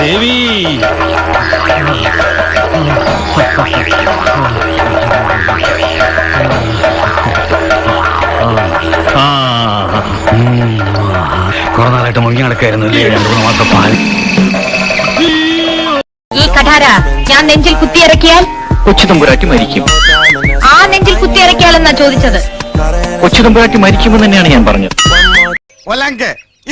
ദേവി. കുറെ നാളായിട്ട് മുങ്ങി നടക്കായിരുന്നു ഇല്ലേ? രണ്ടു മൂന്ന് മാസം പാൽ ഈ കഠാര ഞാൻ നെഞ്ചിൽ കുത്തിയിറക്കിയാൽ? കൊച്ചു തമ്പുരാട്ടി മരിക്കും. ആ നെഞ്ചിൽ കുത്തിയിറക്കിയാലെന്നാ ചോദിച്ചത്. കൊച്ചു മരിക്കുമ്പോൾ മരിക്കുമെന്ന് തന്നെയാണ് ഞാൻ പറഞ്ഞത്. ഒലങ്ക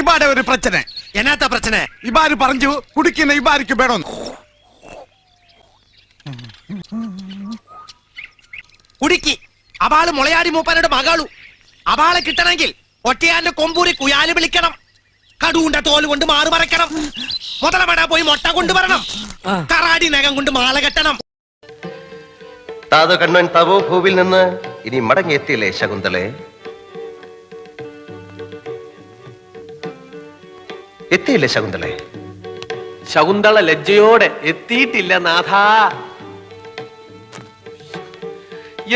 ഇബാടെ ഒരു പ്രശ്നം. എന്നാത്ത പ്രശ്നം? ഇബാര് പറഞ്ഞു കുടിക്കുന്ന ഇബാരിക്ക് വേണം കുടിക്ക്. അവാൾ മുളയാടി മൂപ്പനോട് മകളു. അവാളെ കിട്ടണമെങ്കിൽ ഒറ്റയാന്റെ കൊമ്പൂരി കുയാൽ വിളിക്കണം. കടുണ്ട തോൽ കൊണ്ട് മാറു മറയ്ക്കണം. മുതലമട പോയി മുട്ട കൊണ്ടുവരണം കറാടി നഖം കൊണ്ട് മാല കെട്ടണം. താതു കണ്ണൻ തവോ ഭൂവിൽ നിന്ന് ഇനി മടങ്ങിയെത്തിയില്ലേ ശകുന്തളെ? എത്തിയില്ലേ ശകുന്തളെ? ശകുന്തള ലജ്ജയോടെ എത്തിയിട്ടില്ല നാഥ.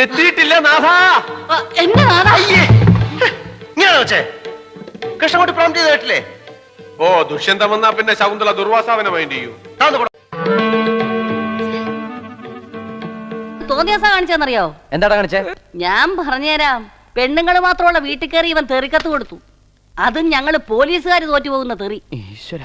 എത്തിയിട്ടില്ല നാഥ. അയ്യേ. ഇങ്ങനെ വെച്ചേ. കൃഷ്ണൻകുട്ടി പ്രോം ചെയ്തായിട്ടില്ലേ ഓ ദുഷ്യന്തം വന്നാ പിന്നെ ശകുന്തള ദുർവാസാവനെ മൈൻഡ് ചെയ്യൂ. താന്ന് കാണിച്ചെന്നറിയോ എന്താടാ കാണിച്ചേ? ഞാൻ പറഞ്ഞുതരാം. പെണ്ണുങ്ങൾ മാത്രമുള്ള വീട്ടിൽ കയറി ഇവൻ തെറിക്കത്ത് കൊടുത്തു. അതും ഞങ്ങൾ പോലീസുകാർ തോറ്റു പോകുന്ന തെറി. ഈശ്വര.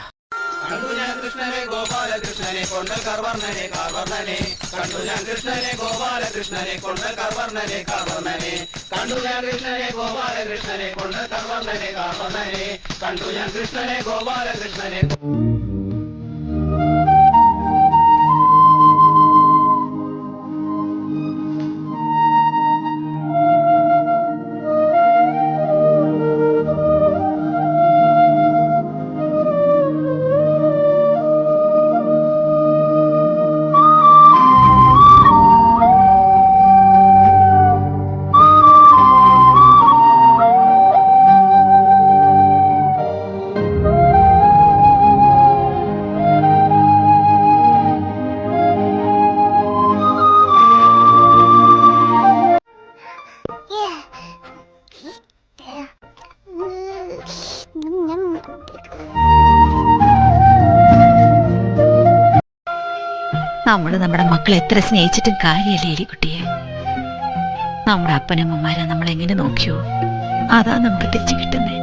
നമ്മൾ നമ്മുടെ മക്കളെ എത്ര സ്നേഹിച്ചിട്ടും കാര്യമല്ലേ എലിക്കുട്ടിയെ നമ്മുടെ അപ്പനമ്മമാരെ നമ്മൾ എങ്ങനെ നോക്കിയോ? അതാ നമുക്ക് തിരിച്ചു കിട്ടുന്നേ.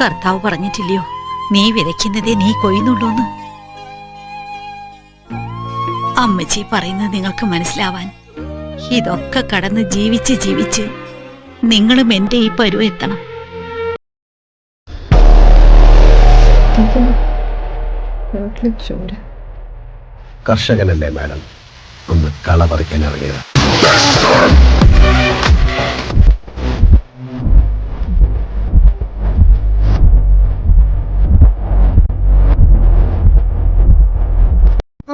കർത്താവ് പറഞ്ഞിട്ടില്ലയോ? നീ വിതയ്ക്കുന്നതേ നീ കൊയ്യുന്നുള്ളൂന്ന്. അമ്മച്ചി പറയുന്നത് നിങ്ങൾക്ക് മനസ്സിലാവാൻ. ഇതൊക്കെ കടന്ന് ജീവിച്ച് ജീവിച്ച് നിങ്ങളും എന്റെ ഈ കർഷകനല്ലേ മാഡം? ഒന്ന് കള പറിക്കാൻ ഇറങ്ങിയത്.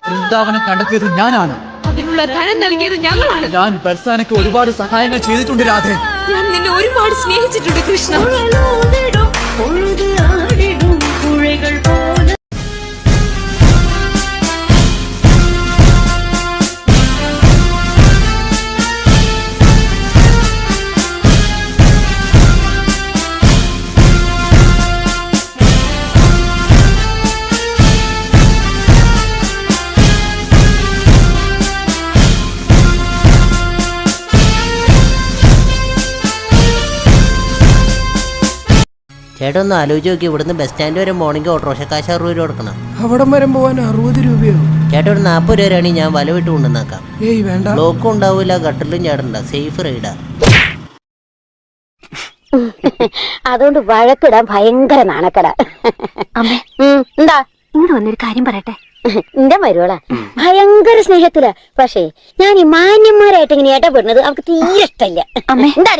വൃന്ദാവനം കണ്ടെത്തിയത് ഞാനാണ്. അതിനുള്ള ധനം നൽകിയത് ഞങ്ങളാണ്. ഞാൻ ബർസാനക്ക് ഒരുപാട് സഹായങ്ങൾ ചെയ്തിട്ടുണ്ട് രാധേ. ഞാൻ നിന്നെ ഒരുപാട് സ്നേഹിച്ചിട്ടുണ്ട് കൃഷ്ണ. ചേട്ടാ ഒന്ന് ആലോചിച്ച് നോക്കി ഇവിടുന്ന് ബസ് സ്റ്റാൻഡ് വരെ മോർണിംഗ് ഓട്ടോറിക്ഷ കാശ് അറുപത് രൂപ കൊടുക്കണം. അവിടം വരെ പോവാൻ അറുപത് രൂപയോ? ചേട്ടൻ ഒരു നാൽപ്പത് രൂപ വരെയാണെങ്കിൽ ഞാൻ വല വിട്ട് കൊണ്ടുവന്നാക്കാം. ഏയ് വേണ്ട. ബ്ലോക്കും ഉണ്ടാവില്ല ഗട്ടറിലും ചേട്ടൻ സേഫ് റൈഡാ അതുകൊണ്ട് വഴക്കിടാൻ ഭയങ്കര നാണക്കട. അമ്മേ എന്താ? ഇങ്ങോട്ട് വന്നൊരു കാര്യം പറയട്ടെ? എന്റെ മരുവളാ ഭയങ്കര സ്നേഹത്തില. പക്ഷേ ഞാൻ ഈ മാന്യന്മാരായിട്ട് ഇങ്ങനെ ഏട്ടപ്പെടുന്നത് അവർക്ക് തീരെ ഇഷ്ടമില്ല. എന്താ